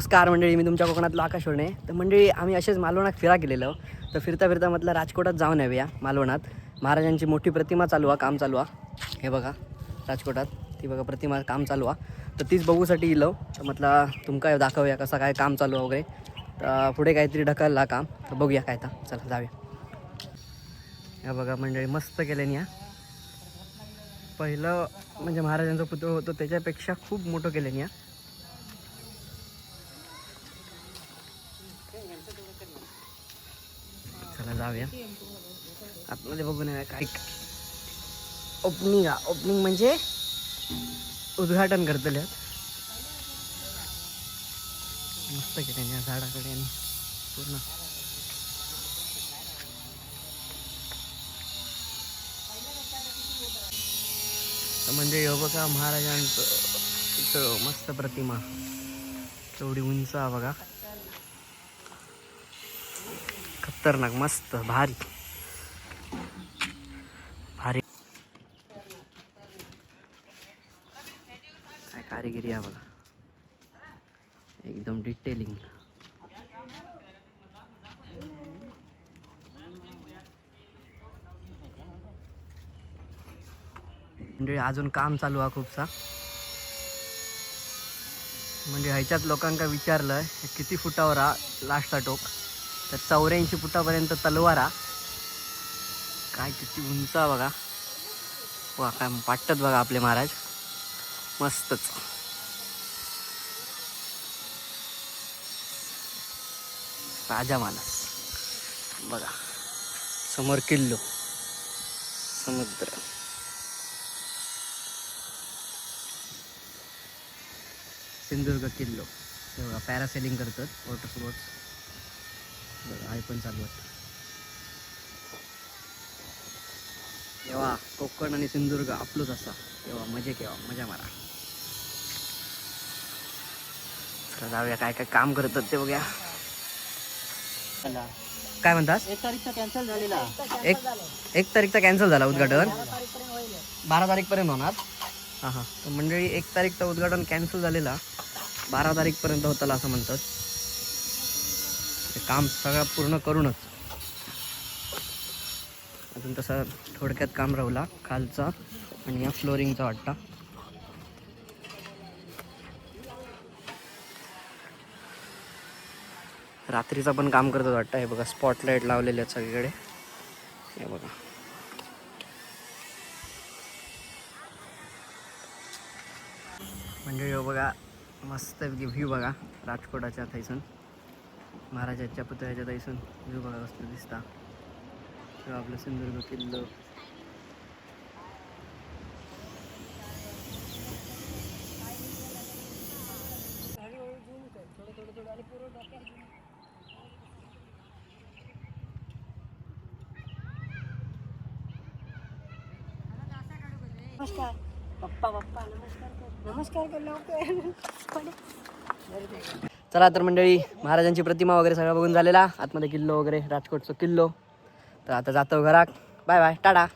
नमस्कार मंडळी मी तुमच्या कोकणातला आकाश होणे तर मंडळी आम्ही असेच मालवणात फिरा गेलेलो तर फिरता फिरता म्हटलं राजकोटात जाऊन येऊया मालवणात. महाराजांची मोठी प्रतिमा चालू आहे काम चालू आहे हे बघा राजकोटात ती बघा प्रतिमा काम चालू आहे तर तीच बघूसाठी इलो. तर म्हटलं तुमका दाखवूया कसं काय काम चालू आहे वगैरे. तर पुढे काहीतरी ढकलला काम. तर बघूया काय तर चला जाऊया. या बघा मंडळी मस्त केल्याने या पहिलं म्हणजे महाराजांचा पुतळ होतो त्याच्यापेक्षा खूप मोठं केल्याने या आता जाऊया. आतमध्ये बघून येऊया काय ओपनिंग हा ओपनिंग म्हणजे उद्घाटन करतले मस्त केले या झाडाकडे आणि पूर्ण. म्हणजे ह्यो महाराजांचं मस्त प्रतिमा. तेवढी उंच बघा. खतरनाक मस्त भारी. भारी. काय कारिगिरी आहे बघा. एकदम डिटेलिंग म्हणजे अजून काम चालू आहे खूपसा. म्हणजे ह्याच्यात लोकांका विचारलं किती फुटावर हा लास्टचा टोक? तर चौऱ्याऐंशी फुटापर्यंत तलवारा. काय किती उंच बघा. वा काय वाटतात बघा आपले महाराज. मस्तच. राजा मानस. बघा. समोर किल्लो. समुद्र. सिंधुदुर्ग किल्लो. हे बघा पॅरासेलिंग करतात वॉटर स्पोर्ट्स आहे पण चालू आहे. तेव्हा कोकण आणि सिंधुदुर्ग आपलंच असा. तेव्हा मजे केव्हा मजा मारा. जाऊया काय काय काम करतात ते बघूया. काय म्हणतात एक तारीखचा कॅन्सल झालेला. एक एक तारीखचा कॅन्सल झाला उद्घाटन. बारा तारीखपर्यंत होणार. हां हां. तर मंडळी एक तारीखचं उद्घाटन कॅन्सल झालेला. बारा तारीखपर्यंत होताला असं म्हणतात. काम सगळं पूर्ण करूनच. अजून तसं थोडक्यात काम राहुला खालचा आणि या फ्लोरिंगचा वाटता रात्रीचा पण काम करतात वाटतं. हे बघा स्पॉटलाईट लावलेले आहेत सगळीकडे. हे बघा. म्हणजे हे हो बघा मस्त व्ह्यू बघा राजकोटाच्या थैसून महाराजाच्या पुतळ्याच्या थैसून व्ह्यू वस्तू दिसता. किंवा आपलं सिंधुदुर्ग किल्लो नमस्कार. पप्पा पप्पा नमस्कार. कर नमस्कार. कर लवकर चला तर मंडळी महाराजांची प्रतिमा वगैरे सगळं बघून झालेला. आतमध्ये किल्लो वगैरे राजकोटचा किल्लो. तर आता जातो घरात. Bye bye tata.